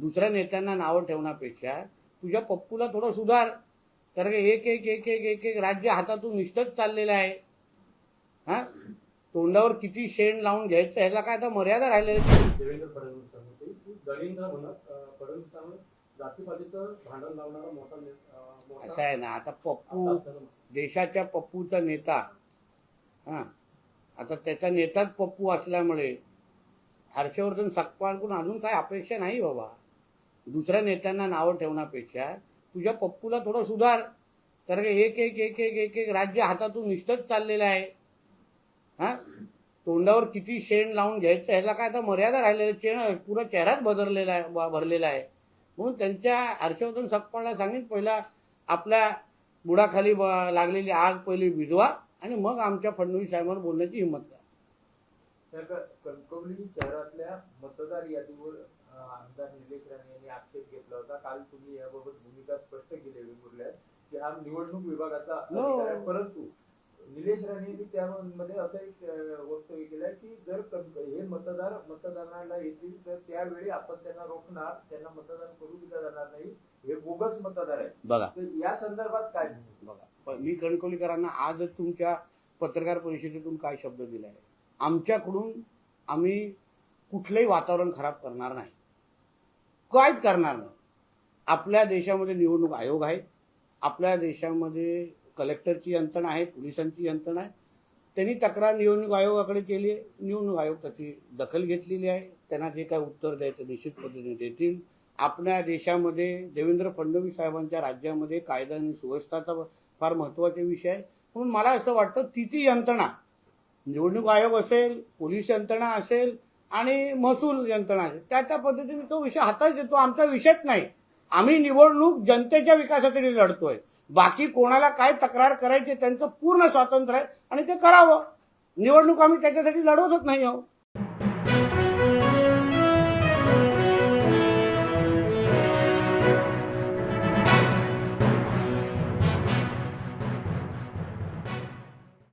दुसऱ्या नेत्यांना नावं ठेवण्यापेक्षा तुझ्या पप्पूला थोडं सुधार. कारण एक एक एक एक एक एक राज्य हातातून निष्ठच चाललेलं आहे. हा? तोंडावर किती शेण लावून घ्यायचं ह्याला काय आता मर्यादा राहिलेली. देवेंद्र मोठा असं आहे ना आता पप्पू देशाच्या पप्पूचा नेता. हा? आता त्याचा नेताच पप्पू असल्यामुळे हर्षवर्धन सकपाळकडून अजून काय अपेक्षा नाही बाबा. दुसऱ्या नेत्यांना नावं ठेवण्यापेक्षा तुझ्या पप्पूला थोडं सुधार. कारण एक एक एक एक एक एक राज्य हातातून निष्ठच चाललेलं आहे. हा? तोंडावर किती शेण लावून घ्यायचं ह्याला काय आता मर्यादा राहिलेलं शेण पुरा चेहराच बदललेला आहे भरलेला आहे. म्हणून त्यांच्या हर्षवर्धन सकपाळला सांगेन पहिला आपल्या बुडाखाली लागलेली आग पहिली विझवा आणि मग आमच्या फडणवीस साहेबांवर बोलण्याची हिंमत करा. कणकवली शहरातल्या मतदार यादीवर आमदार निलेश राणे यांनी आक्षेप घेतला होता. काल तुम्ही याबाबत भूमिका स्पष्ट केली वेगवेगळ्या की हा निवडणूक विभागाचा हो. अधिकार आहे. परंतु निलेश राणे यांनी त्यामध्ये असं एक अं, वक्तव्य केलंय की जर हे मतदार मतदानाला येतील तर त्यावेळी आपण त्यांना रोखणार त्यांना मतदान करू दिलं जाणार नाही. हे बोगस मतदार आहे. बघा. तर या संदर्भात काय? बघा. प- मी कणकवलीकरांना आजच तुमच्या पत्रकार परिषदेतून काय शब्द दिला आहे आमच्याकडून आम्ही कुठलंही वातावरण खराब करणार नाही. काहीच करणार नाही आपल्या देशामध्ये निवडणूक आयोग आहे. आपल्या देशामध्ये कलेक्टरची यंत्रणा आहे पोलिसांची यंत्रणा आहे. त्यांनी तक्रार निवडणूक आयोगाकडे केली आहे. निवडणूक आयोग त्याची दखल घेतलेली आहे. त्यांना जे काय उत्तर द्यायचं निश्चित पद्धतीने देतील. आपल्या देशामध्ये देवेंद्र फडणवीस साहेबांच्या राज्यामध्ये कायदा आणि सुव्यवस्थाचा फार महत्त्वाचा विषय आहे. म्हणून मला असं वाटतं ती ती यंत्रणा. निवडणूक आयोग असेल पोलीस यंत्रणा असेल आणि महसूल यंत्रणा आहे. त्या त्या पद्धतीने तो विषय हातात येतो आमचा विषयच नाही. आम्ही निवडणूक जनतेच्या विकासासाठी लढतोय. बाकी कोणाला काय तक्रार करायची त्यांचं पूर्ण स्वातंत्र्य आहे आणि ते करावं. निवडणूक आम्ही त्याच्यासाठी लढवतच नाही आहोत.